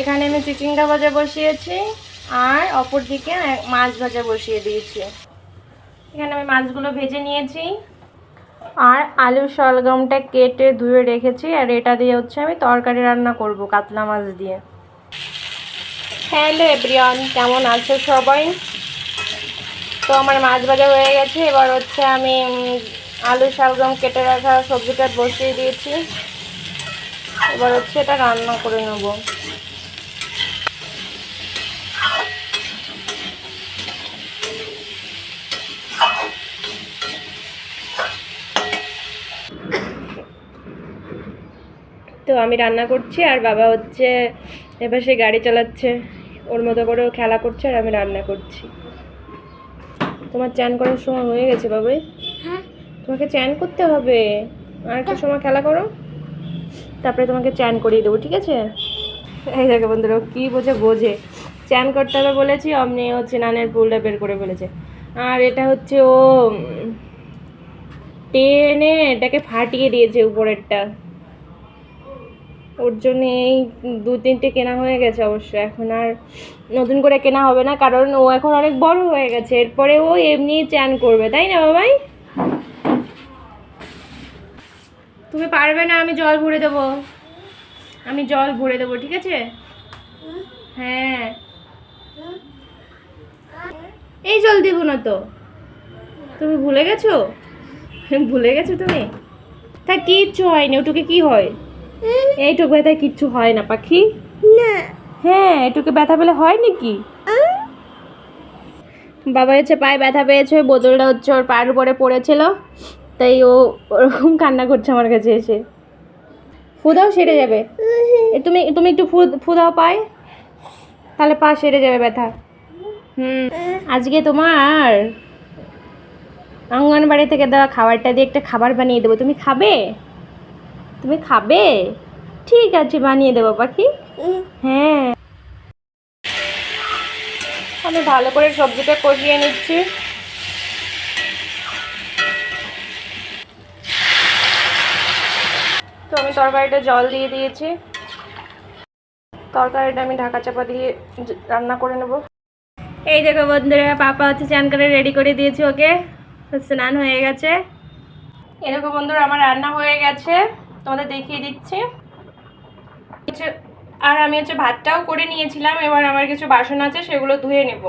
এখানে আমি চিচিঙ্গা ভাজা বসিয়েছি আর অপর দিকে মাছ ভাজা বসিয়ে দিয়েছি। এখানে আমি মাছগুলো ভেজে নিয়েছি। আর আলু শলগমটা কেটে ধুয়ে রেখেছি আর এটা দিয়ে হচ্ছে আমি তরকারি রান্না করব কাতলা মাছ দিয়ে। হ্যালো এভরিওয়ান, কেমন আছো সবাই? তো আমার মাছ ভাজা হয়ে গেছে, এবার হচ্ছে আমি আলু শালগম কেটে রাখা সবজিটা বসিয়ে দিয়েছি। এবার হচ্ছে এটা রান্না করে নেব। তো আমি রান্না করছি আর বাবা হচ্ছে এবার সে গাড়ি চালাচ্ছে। ওর মতো করে খেলা করছে আর আমি রান্না করছি। তোমার চ্যান করার সময় হয়ে গেছে বাবাই? হ্যাঁ। তোমাকে চ্যান করতে হবে। আর একটু সময় খেলা করো। তারপরে তোমাকে চ্যান করিয়ে দেবো ঠিক আছে? এই দেখো বন্ধুরা কী বোঝে বোঝে। চ্যান করতে হবে বলেছি অমনি হচ্ছে নানের পুলটা বের করে ফেলেছে। আর এটা হচ্ছে ও টেনে এটাকে ফাটিয়ে দিয়েছে উপরেরটা। ওর জন্য এই দু, তিনটে কেনা হয়ে গেছে অবশ্য। এখন আর নতুন করে কেনা হবে না, কারণ ও এখন অনেক বড় হয়ে গেছে। এরপরে ও এমনি চ্যান করবে, তাই না বাবাই? তুমি পারবে না, আমি জল ভরে দেবো। আমি জল ভরে দেবো, ঠিক আছে? হ্যাঁ। এই জল দেবো না তো। তুমি ভুলে গেছো? ভুলে গেছো তুমি? তা কিচ্ছু হয়নি, ওটুকে কি হয়? এইটুকু ব্যথায় কিচ্ছু হয় না পাখি? না। হ্যাঁ এটুকু ব্যথা পেলে হয় নাকি? বাবা হচ্ছে পায়ে ব্যথা পেয়েছে বোতলটা হচ্ছে ওর পায়ের উপরে পড়েছিল তাই ও ওরকম কান্না করছে আমার কাছে এসে। ফুদাও সেরে যাবে। তুমি তুমি একটু ফুদাও পায় তাহলে পা সেরে যাবে ব্যথা। হুম আজকে তোমার অঙ্গনবাড়ি থেকে দেওয়া খাবারটা দিয়ে একটা খাবার বানিয়ে দেবো তুমি খাবে? তুমি খাবে? ঠিক আছে বানিয়ে দেবো পাখি। হ্যাঁ। আমি ভালো করে সবজিটা কষিয়ে নিচ্ছি। তো আমি তরকারিটা জল দিয়ে দিয়েছি। তরকারিটা আমি ঢাকা চাপা দিয়ে রান্না করে নেব। এই দেখো বন্ধুরা পাপা হচ্ছে চান করে রেডি করে দিয়েছি ওকে। স্নান হয়ে গেছে। এরকম বন্ধুরা আমার রান্না হয়ে গেছে। তোমাদের দেখিয়ে দিচ্ছি। আর আমি হচ্ছে ভাতটাও করে নিয়েছিলাম, এবার আমার কিছু বাসন আছে, সেগুলো ধুয়ে নেব।